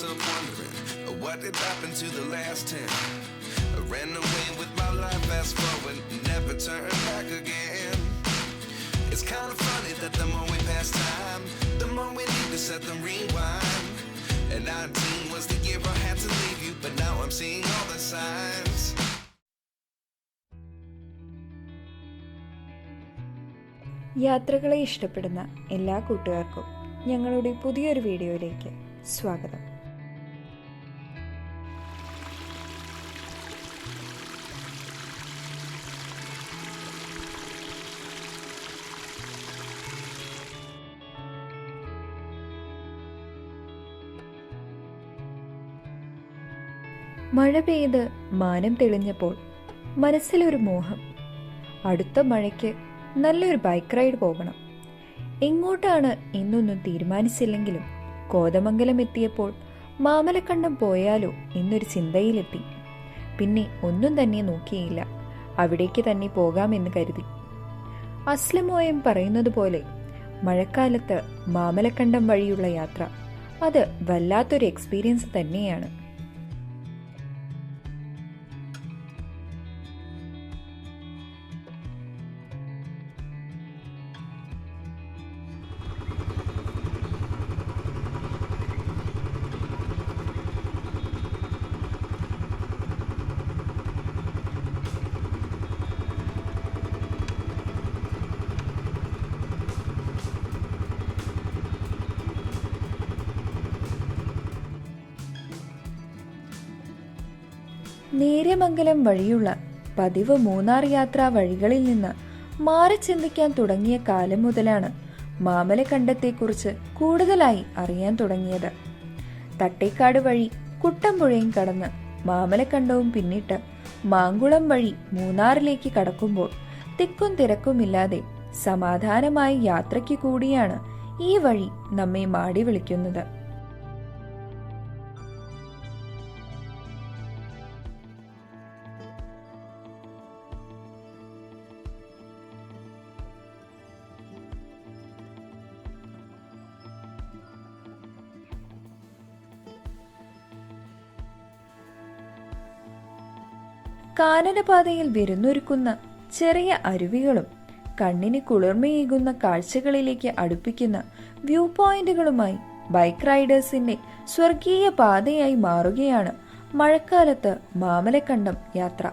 myself wondering uh, what did happen to the last ten. I ran away with my life, fast forward, never turn back again. It's kind of funny that the more we pass time, the more we need to set them rewind. And 19 was the year I had to leave you, but now I'm seeing all the signs. യാത്രകളെ ഇഷ്ടപ്പെടുന്ന എല്ലാ കൂട്ടുകാർക്കും ഞങ്ങളുടെ പുതിയൊരു വീഡിയോയിലേക്ക് സ്വാഗതം മഴ പെയ്ത് മാനം തെളിഞ്ഞപ്പോൾ മനസ്സിലൊരു മോഹം. അടുത്ത മഴയ്ക്ക് നല്ലൊരു ബൈക്ക് റൈഡ് പോകണം. എങ്ങോട്ടാണ് ഇന്നൊന്നും തീരുമാനിച്ചില്ലെങ്കിലും കോതമംഗലം എത്തിയപ്പോൾ മാമലക്കണ്ടം പോയാലോ എന്നൊരു ചിന്തയിലെത്തി. പിന്നെ ഒന്നും തന്നെ നോക്കിയില്ല. അവിടേക്ക് തന്നെ പോകാമെന്ന് കരുതി. അസ്ലമോയം പറയുന്നത് പോലെ മഴക്കാലത്ത് മാമലക്കണ്ടം വഴിയുള്ള യാത്ര അത് വല്ലാത്തൊരു എക്സ്പീരിയൻസ് തന്നെയാണ്. നേര്യമംഗലം വഴിയുള്ള പതിവ് മൂന്നാർ യാത്രാ വഴികളിൽ നിന്ന് മാറി ചിന്തിക്കാൻ തുടങ്ങിയ കാലം മുതലാണ് മാമലക്കണ്ടത്തെക്കുറിച്ച് കൂടുതലായി അറിയാൻ തുടങ്ങിയത്. തട്ടേക്കാട് വഴി കുട്ടമ്പുഴയും കടന്ന് മാമലക്കണ്ടവും പിന്നിട്ട് മാങ്കുളം വഴി മൂന്നാറിലേക്ക് കടക്കുമ്പോൾ തിക്കും തിരക്കുമില്ലാതെ സമാധാനമായി യാത്രയ്ക്ക് കൂടിയാണ് ഈ വഴി നമ്മെ മാടി വിളിക്കുന്നത്. കാനനപാതയിൽ വിരുന്നൊരുക്കുന്ന ചെറിയ അരുവികളും കണ്ണിന് കുളിർമയേകുന്ന കാഴ്ചകളിലേക്ക് അടുപ്പിക്കുന്ന വ്യൂ പോയിന്റുകളുമായി ബൈക്ക് റൈഡേഴ്സിന്റെ സ്വർഗീയ പാതയായി മാറുകയാണ് മഴക്കാലത്ത് മാമലക്കണ്ടം യാത്ര.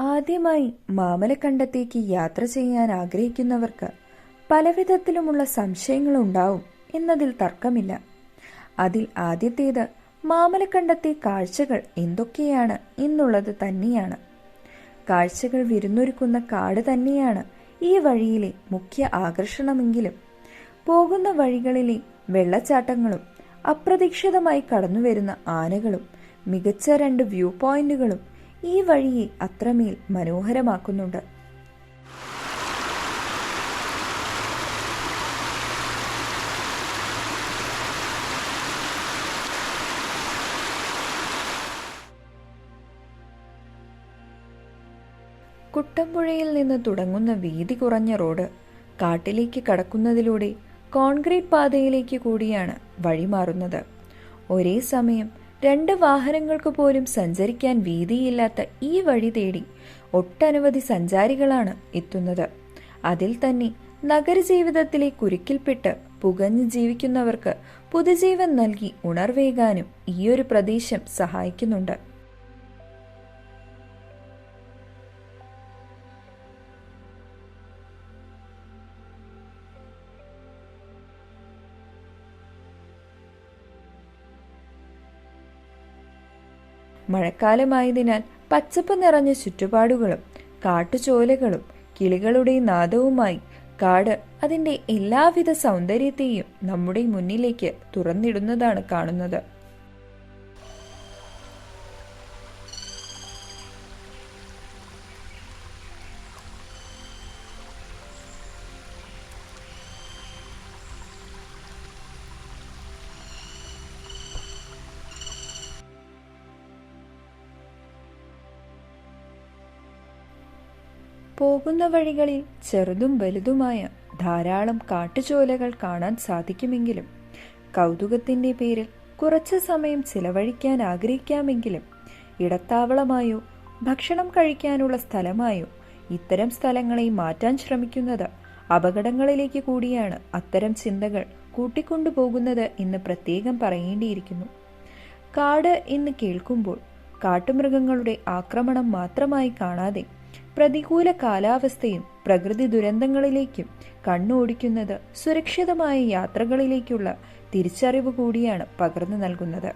ആദ്യമായി മാമലക്കണ്ടത്തേക്ക് യാത്ര ചെയ്യാൻ ആഗ്രഹിക്കുന്നവർക്ക് പലവിധത്തിലുമുള്ള സംശയങ്ങളുണ്ടാവും എന്നതിൽ തർക്കമില്ല. അതിൽ ആദ്യത്തേത് മാമലക്കണ്ടത്തെ കാഴ്ചകൾ എന്തൊക്കെയാണ് എന്നുള്ളത് തന്നെയാണ്. കാഴ്ചകൾ വിരുന്നൊരുക്കുന്ന കാട് തന്നെയാണ് ഈ വഴിയിലെ മുഖ്യ ആകർഷണമെങ്കിലും പോകുന്ന വഴികളിലെ വെള്ളച്ചാട്ടങ്ങളും അപ്രതീക്ഷിതമായി കടന്നുവരുന്ന ആനകളും മികച്ച രണ്ട് വ്യൂ പോയിന്റുകളും ഈ വഴിയെ അത്രമേൽ മനോഹരമാക്കുന്നുണ്ട്. കുട്ടമ്പുഴയിൽ നിന്ന് തുടങ്ങുന്ന വീതി കുറഞ്ഞ റോഡ് കാട്ടിലേക്ക് കടക്കുന്നതിലൂടെ കോൺക്രീറ്റ് പാതയിലേക്ക് കൂടിയാണ് വഴിമാറുന്നത്. ഒരേ സമയം രണ്ട് വാഹനങ്ങൾക്ക് പോലും സഞ്ചരിക്കാൻ വീതിയില്ലാത്ത ഈ വഴി തേടി ഒട്ടനവധി സഞ്ചാരികളാണ് എത്തുന്നത്. അതിൽ തന്നെ നഗരജീവിതത്തിലെ കുരുക്കിൽപ്പെട്ട് പുകഞ്ഞു ജീവിക്കുന്നവർക്ക് പുതുജീവൻ നൽകി ഉണർവേകാനും ഈയൊരു പ്രദേശം സഹായിക്കുന്നുണ്ട്. മഴക്കാലമായതിനാൽ പച്ചപ്പ് നിറഞ്ഞ ചുറ്റുപാടുകളും കാട്ടുചോലകളും കിളികളുടെ നാദവുമായി കാട് അതിന്റെ എല്ലാവിധ സൗന്ദര്യത്തെയും നമ്മുടെ മുന്നിലേക്ക് തുറന്നിടുന്നതാണ് കാണുന്നത്. പോകുന്ന വഴികളിൽ ചെറുതും വലുതുമായ ധാരാളം കാട്ടുചോലകൾ കാണാൻ സാധിക്കുമെങ്കിലും കൗതുകത്തിന്റെ പേരിൽ കുറച്ച് സമയം ചിലവഴിക്കാൻ ആഗ്രഹിക്കാമെങ്കിലും ഇടത്താവളമായോ ഭക്ഷണം കഴിക്കാനുള്ള സ്ഥലമായോ ഇത്തരം സ്ഥലങ്ങളെ മാറ്റാൻ ശ്രമിക്കുന്നത് അപകടങ്ങളിലേക്ക് കൂടിയാണ് അത്തരം ചിന്തകൾ കൂട്ടിക്കൊണ്ടുപോകുന്നത് എന്ന് പ്രത്യേകം പറയേണ്ടിയിരിക്കുന്നു. കാട് എന്ന് കേൾക്കുമ്പോൾ കാട്ടുമൃഗങ്ങളുടെ ആക്രമണം മാത്രമായി കാണാതെ പ്രതികൂല കാലാവസ്ഥയും പ്രകൃതി ദുരന്തങ്ങളിലേക്കും കണ്ണോടിക്കുന്നത് സുരക്ഷിതമായ യാത്രകളിലേക്കുള്ള തിരിച്ചറിവ് കൂടിയാണ് പകർന്നു നൽകുന്നത്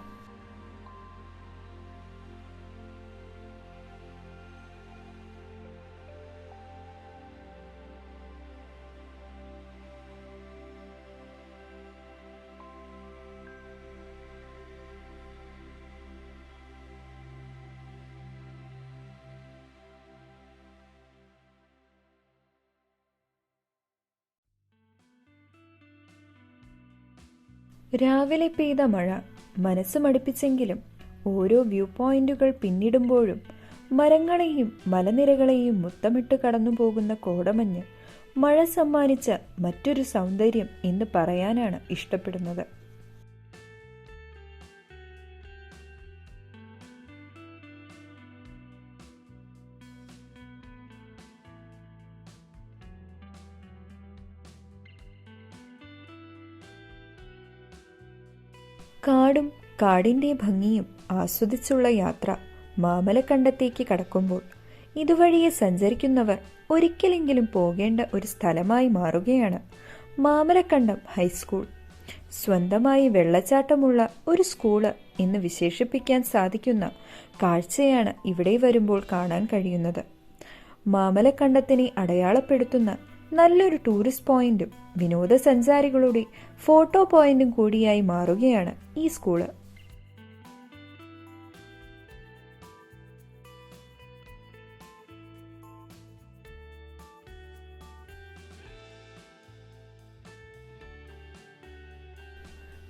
രാവിലെ പെയ്ത മഴ മനസ്സ് മടുപ്പിച്ചെങ്കിലും ഓരോ വ്യൂ പോയിന്റുകൾ പിന്നിടുമ്പോഴും മരങ്ങളെയും മലനിരകളെയും മുത്തമിട്ട് കടന്നു പോകുന്ന കോടമഞ്ഞ് മഴ സമ്മാനിച്ച മറ്റൊരു സൗന്ദര്യം എന്ന് പറയാനാണ് ഇഷ്ടപ്പെടുന്നത്. കാടും കാടിന്റെ ഭംഗിയും ആസ്വദിച്ചുള്ള യാത്ര മാമലക്കണ്ടത്തേക്ക് കടക്കുമ്പോൾ ഇതുവഴിയെ സഞ്ചരിക്കുന്നവർ ഒരിക്കലെങ്കിലും പോകേണ്ട ഒരു സ്ഥലമായി മാറുകയാണ് മാമലക്കണ്ടം ഹൈസ്കൂൾ. സ്വന്തമായി വെള്ളച്ചാട്ടമുള്ള ഒരു സ്കൂൾ എന്ന് വിശേഷിപ്പിക്കാൻ സാധിക്കുന്ന കാഴ്ചയാണ് ഇവിടെ വരുമ്പോൾ കാണാൻ കഴിയുന്നത്. മാമലക്കണ്ടത്തിനെ അടയാളപ്പെടുത്തുന്ന നല്ലൊരു ടൂറിസ്റ്റ് പോയിന്റും വിനോദസഞ്ചാരികളുടെ ഫോട്ടോ പോയിന്റും കൂടിയായി മാറുകയാണ് ഈ സ്കൂൾ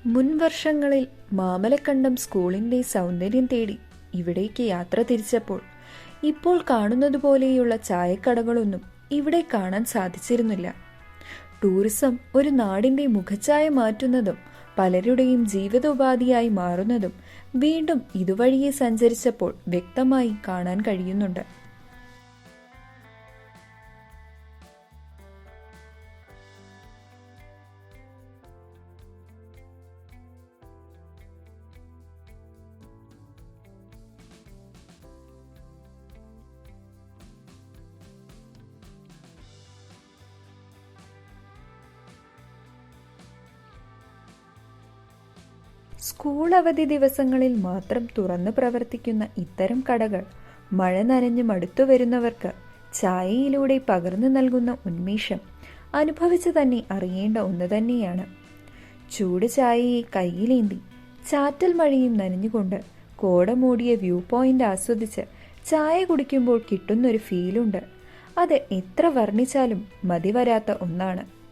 മുൻവർഷങ്ങളിൽ മാമലക്കണ്ടം സ്കൂളിന്റെ സൗന്ദര്യം തേടി ഇവിടേക്ക് യാത്ര തിരിച്ചപ്പോൾ ഇപ്പോൾ കാണുന്നതുപോലെയുള്ള ചായക്കടകളൊന്നും ഇവിടെ കാണാൻ സാധിച്ചിരുന്നില്ല. ടൂറിസം ഒരു നാടിന്റെ മുഖച്ഛായ മാറ്റുന്നതും പലരുടെയും ജീവിതോപാധിയായി മാറുന്നതും വീണ്ടും ഇതുവഴിയെ സഞ്ചരിച്ചപ്പോൾ വ്യക്തമായി കാണാൻ കഴിയുന്നുണ്ട്. സ്കൂൾ അവധി ദിവസങ്ങളിൽ മാത്രം തുറന്നു പ്രവർത്തിക്കുന്ന ഇത്തരം കടകൾ മഴ നനഞ്ഞ് മടുത്തു വരുന്നവർക്ക് ചായയിലൂടെ പകർന്നു നൽകുന്ന ഉന്മേഷം അനുഭവിച്ചു തന്നെ അറിയേണ്ട ഒന്ന് തന്നെയാണ്. ചൂട് ചായയെ കയ്യിലേന്തി ചാറ്റൽ മഴയും നനഞ്ഞുകൊണ്ട് കോട മൂടിയ വ്യൂ പോയിന്റ് ആസ്വദിച്ച് ചായ കുടിക്കുമ്പോൾ കിട്ടുന്നൊരു ഫീലുണ്ട്. അത് എത്ര വർണിച്ചാലും മതിവരാത്ത ഒന്നാണ്.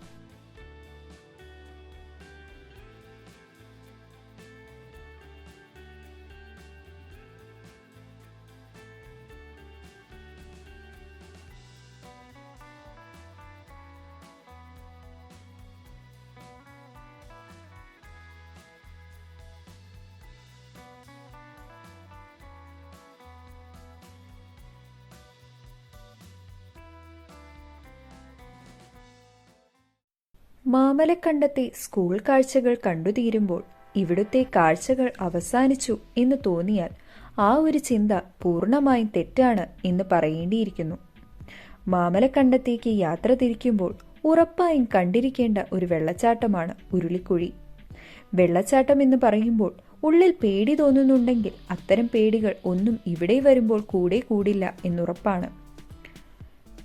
മാമലക്കണ്ടത്തെ സ്കൂൾ കാഴ്ചകൾ കണ്ടുതീരുമ്പോൾ ഇവിടുത്തെ കാഴ്ചകൾ അവസാനിച്ചു എന്ന് തോന്നിയാൽ ആ ഒരു ചിന്ത പൂർണമായും തെറ്റാണ് എന്ന് പറയേണ്ടിയിരിക്കുന്നു. മാമലക്കണ്ടത്തേക്ക് യാത്ര തിരിക്കുമ്പോൾ ഉറപ്പായും കണ്ടിരിക്കേണ്ട ഒരു വെള്ളച്ചാട്ടമാണ് ഉരുളിക്കുഴി. വെള്ളച്ചാട്ടം എന്ന് പറയുമ്പോൾ ഉള്ളിൽ പേടി തോന്നുന്നുണ്ടെങ്കിൽ അത്തരം പേടികൾ ഒന്നും ഇവിടെ വരുമ്പോൾ കൂടെ കൂടില്ല എന്നുറപ്പാണ്.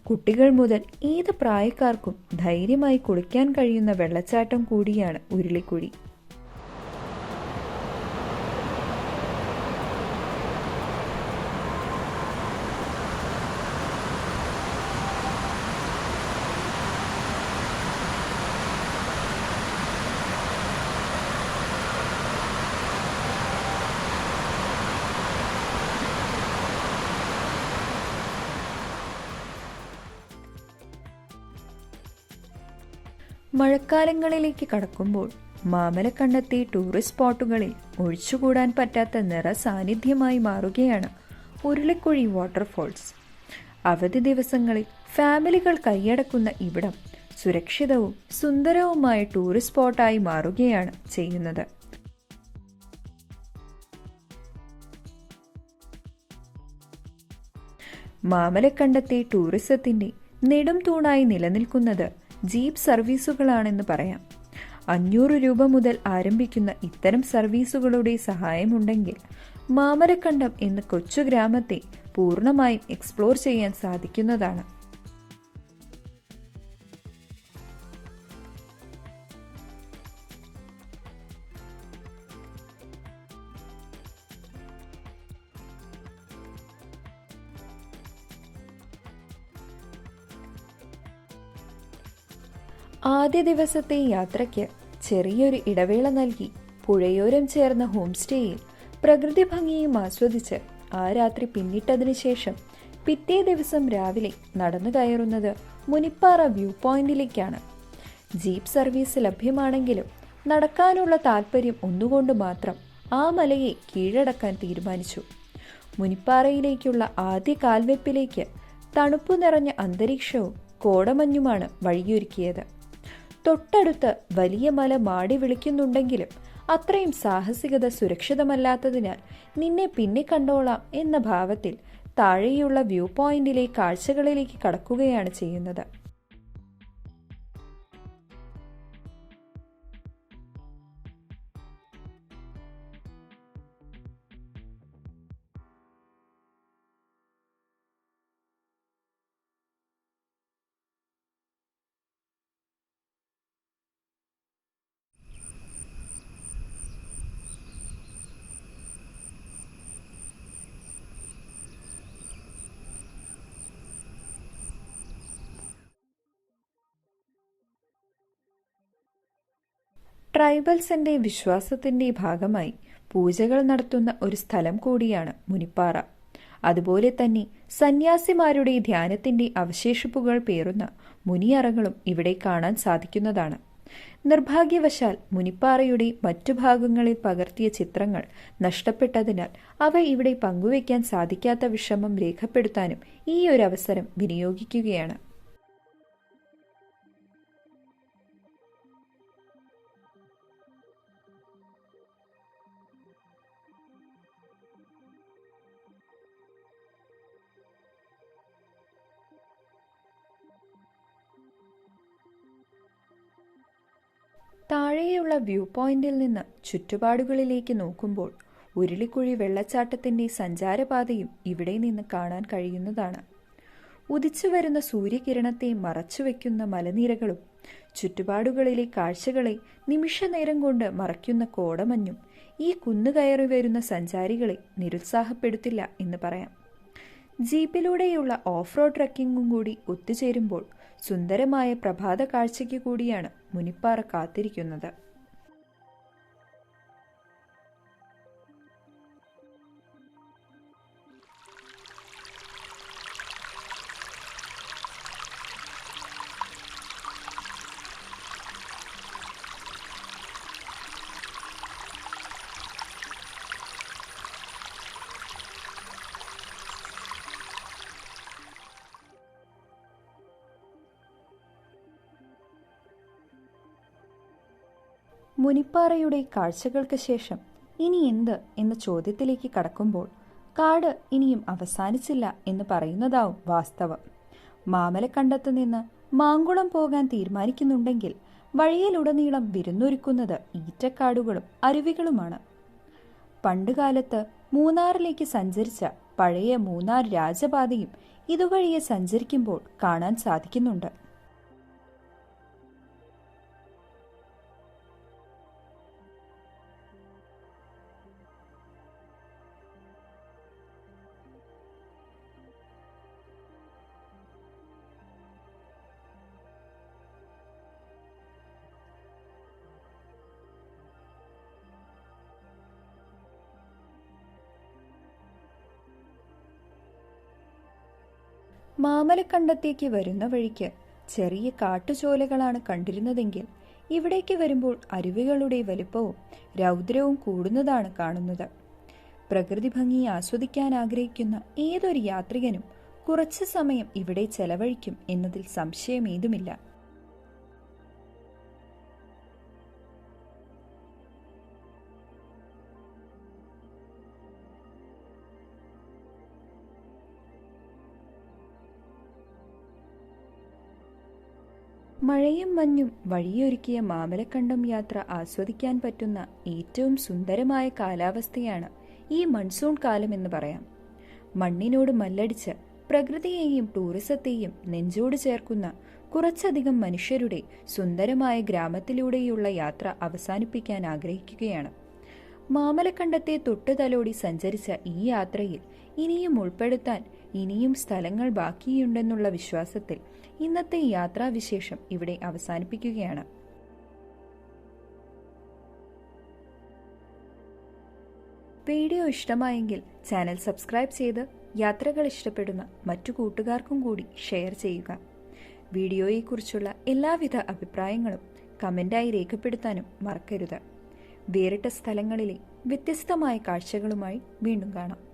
കുട്ടികൾ മുതൽ ഏത് പ്രായക്കാർക്കും ധൈര്യമായി കുളിക്കാൻ കഴിയുന്ന വെള്ളച്ചാട്ടം കൂടിയാണ് ഉരുളിക്കുഴി. മഴക്കാലങ്ങളിലേക്ക് കടക്കുമ്പോൾ മാമലക്കണ്ടത്തെ ടൂറിസ്റ്റ് സ്പോട്ടുകളിൽ ഒഴിച്ചുകൂടാൻ പറ്റാത്ത നിറ സാന്നിധ്യമായി മാറുകയാണ് ഉരുളിക്കുഴി വാട്ടർഫോൾസ് അവധി ദിവസങ്ങളിൽ ഫാമിലികൾ കൈയടക്കുന്ന ഇവിടം സുരക്ഷിതവും സുന്ദരവുമായ ടൂറിസ്റ്റ് സ്പോട്ടായി മാറുകയാണ് ചെയ്യുന്നത്. മാമലക്കണ്ടത്തെ ടൂറിസത്തിന്റെ നെടും തൂണായി നിലനിൽക്കുന്നത് ജീപ്പ് സർവീസുകളാണെന്ന് പറയാം. അഞ്ഞൂറ് രൂപ മുതൽ ആരംഭിക്കുന്ന ഇത്തരം സർവീസുകളുടെ സഹായമുണ്ടെങ്കിൽ മാമരക്കണ്ടം എന്ന കൊച്ചു ഗ്രാമത്തെ പൂർണമായും എക്സ്പ്ലോർ ചെയ്യാൻ സാധിക്കുന്നതാണ്. ആദ്യ ദിവസത്തെ യാത്രയ്ക്ക് ചെറിയൊരു ഇടവേള നൽകി പുഴയോരം ചേർന്ന ഹോം സ്റ്റേയിൽ പ്രകൃതി ഭംഗിയും ആസ്വദിച്ച് ആ രാത്രി പിന്നിട്ടതിനു ശേഷം പിറ്റേ ദിവസം രാവിലെ നടന്നു കയറുന്നത് മുനിപ്പാറ വ്യൂ പോയിന്റിലേക്കാണ്. ജീപ്പ് സർവീസ് ലഭ്യമാണെങ്കിലും നടക്കാനുള്ള താല്പര്യം ഒന്നുകൊണ്ട് മാത്രം ആ മലയെ കീഴടക്കാൻ തീരുമാനിച്ചു. മുനിപ്പാറയിലേക്കുള്ള ആദ്യ കാൽവെപ്പിലേക്ക് തണുപ്പു നിറഞ്ഞ അന്തരീക്ഷവും കോടമഞ്ഞുമാണ് വഴിയൊരുക്കിയത്. തൊട്ടടുത്ത് വലിയ മല മാടി വിളിക്കുന്നുണ്ടെങ്കിലും അത്രയും സാഹസികത സുരക്ഷിതമല്ലാത്തതിനാൽ നിന്നെ പിന്നെ കണ്ടോളാം എന്ന ഭാവത്തിൽ താഴെയുള്ള വ്യൂ പോയിന്റിലെ കാഴ്ചകളിലേക്ക് കടക്കുകയാണ് ചെയ്യുന്നത്. ട്രൈബൽസിന്റെ വിശ്വാസത്തിന്റെ ഭാഗമായി പൂജകൾ നടത്തുന്ന ഒരു സ്ഥലം കൂടിയാണ് മുനിപ്പാറ. അതുപോലെ തന്നെ സന്യാസിമാരുടെ ധ്യാനത്തിന്റെ അവശേഷിപ്പുകൾ പേറുന്ന മുനിയറകളും ഇവിടെ കാണാൻ സാധിക്കുന്നതാണ്. നിർഭാഗ്യവശാൽ മുനിപ്പാറയുടെ മറ്റു ഭാഗങ്ങളിൽ പകർത്തിയ ചിത്രങ്ങൾ നഷ്ടപ്പെട്ടതിനാൽ അവ ഇവിടെ പങ്കുവയ്ക്കാൻ സാധിക്കാത്ത വിഷമം രേഖപ്പെടുത്താനും ഈ ഒരു അവസരം വിനിയോഗിക്കുകയാണ്. താഴെയുള്ള വ്യൂ പോയിന്റിൽ നിന്ന് ചുറ്റുപാടുകളിലേക്ക് നോക്കുമ്പോൾ ഉരുളിക്കുഴി വെള്ളച്ചാട്ടത്തിന്റെ സഞ്ചാരപാതയും ഇവിടെ നിന്ന് കാണാൻ കഴിയുന്നതാണ്. ഉദിച്ചു വരുന്ന സൂര്യകിരണത്തെ മറച്ചുവെക്കുന്ന മലനിരകളും ചുറ്റുപാടുകളിലെ കാഴ്ചകളെ നിമിഷനേരം കൊണ്ട് മറയ്ക്കുന്ന കോടമഞ്ഞും ഈ കുന്നുകയറി വരുന്ന സഞ്ചാരികളെ നിരുത്സാഹപ്പെടുത്തില്ല എന്ന് പറയാം. ജീപ്പിലൂടെയുള്ള ഓഫ് റോഡ് ട്രക്കിങ്ങും കൂടി ഒത്തുചേരുമ്പോൾ സുന്ദരമായ പ്രഭാത കാഴ്ചയ്ക്ക് കൂടിയാണ് മുനിപ്പാറ കാത്തിരിക്കുന്നത് മുനിപ്പാറയുടെ കാഴ്ചകൾക്ക് ശേഷം ഇനി എന്ത് എന്ന ചോദ്യത്തിലേക്ക് കടക്കുമ്പോൾ കാട് ഇനിയും അവസാനിച്ചില്ല എന്ന് പറയുന്നതാവും വാസ്തവം. മാമലക്കണ്ടത്ത് നിന്ന് മാങ്കുളം പോകാൻ തീരുമാനിക്കുന്നുണ്ടെങ്കിൽ വഴിയിലുടനീളം വിരുന്നൊരുക്കുന്നത് ഈറ്റക്കാടുകളും അരുവികളുമാണ്. പണ്ടുകാലത്ത് മൂന്നാറിലേക്ക് സഞ്ചരിച്ച പഴയ മൂന്നാർ രാജപാതയും ഇതുവഴിയെ സഞ്ചരിക്കുമ്പോൾ കാണാൻ സാധിക്കുന്നുണ്ട്. മാമലക്കണ്ടത്തേക്ക് വരുന്ന വഴിക്ക് ചെറിയ കാട്ടുചോലകളാണ് കണ്ടിരുന്നതെങ്കിൽ ഇവിടേക്ക് വരുമ്പോൾ അരുവികളുടെ വലുപ്പവും രൗദ്രവും കൂടുന്നതാണ് കാണുന്നത്. പ്രകൃതി ഭംഗി ആസ്വദിക്കാൻ ആഗ്രഹിക്കുന്ന ഏതൊരു യാത്രികനും കുറച്ച് സമയം ഇവിടെ ചെലവഴിക്കും എന്നതിൽ സംശയമേതുമില്ല. മഴയും മഞ്ഞും വഴിയൊരുക്കിയ മാമലക്കണ്ടം യാത്ര ആസ്വദിക്കാൻ പറ്റുന്ന ഏറ്റവും സുന്ദരമായ കാലാവസ്ഥയാണ് ഈ മൺസൂൺ കാലം എന്ന് പറയാം. മണ്ണിനോട് മല്ലടിച്ച് പ്രകൃതിയെയും ടൂറിസത്തെയും നെഞ്ചോട് ചേർക്കുന്ന കുറച്ചധികം മനുഷ്യരുടെ സുന്ദരമായ ഗ്രാമത്തിലൂടെയുള്ള യാത്ര അവസാനിപ്പിക്കാൻ ആഗ്രഹിക്കുകയാണ്. മാമലക്കണ്ടത്തെ തൊട്ടുതലോടി സഞ്ചരിച്ച ഈ യാത്രയിൽ ഇനിയും ഉൾപ്പെടുത്താൻ ഇനിയും സ്ഥലങ്ങൾ ബാക്കിയുണ്ടെന്നുള്ള വിശ്വാസത്തിൽ ഇന്നത്തെ യാത്രാവിശേഷം ഇവിടെ അവസാനിപ്പിക്കുകയാണ്. വീഡിയോ ഇഷ്ടമായെങ്കിൽ ചാനൽ സബ്സ്ക്രൈബ് ചെയ്ത് യാത്രകൾ ഇഷ്ടപ്പെടുന്ന മറ്റു കൂട്ടുകാർക്കും കൂടി ഷെയർ ചെയ്യുക. വീഡിയോയെക്കുറിച്ചുള്ള എല്ലാവിധ അഭിപ്രായങ്ങളും കമന്റായി രേഖപ്പെടുത്താനും മറക്കരുത്. വേറിട്ട സ്ഥലങ്ങളിലെ വ്യത്യസ്തമായ കാഴ്ചകളുമായി വീണ്ടും കാണാം.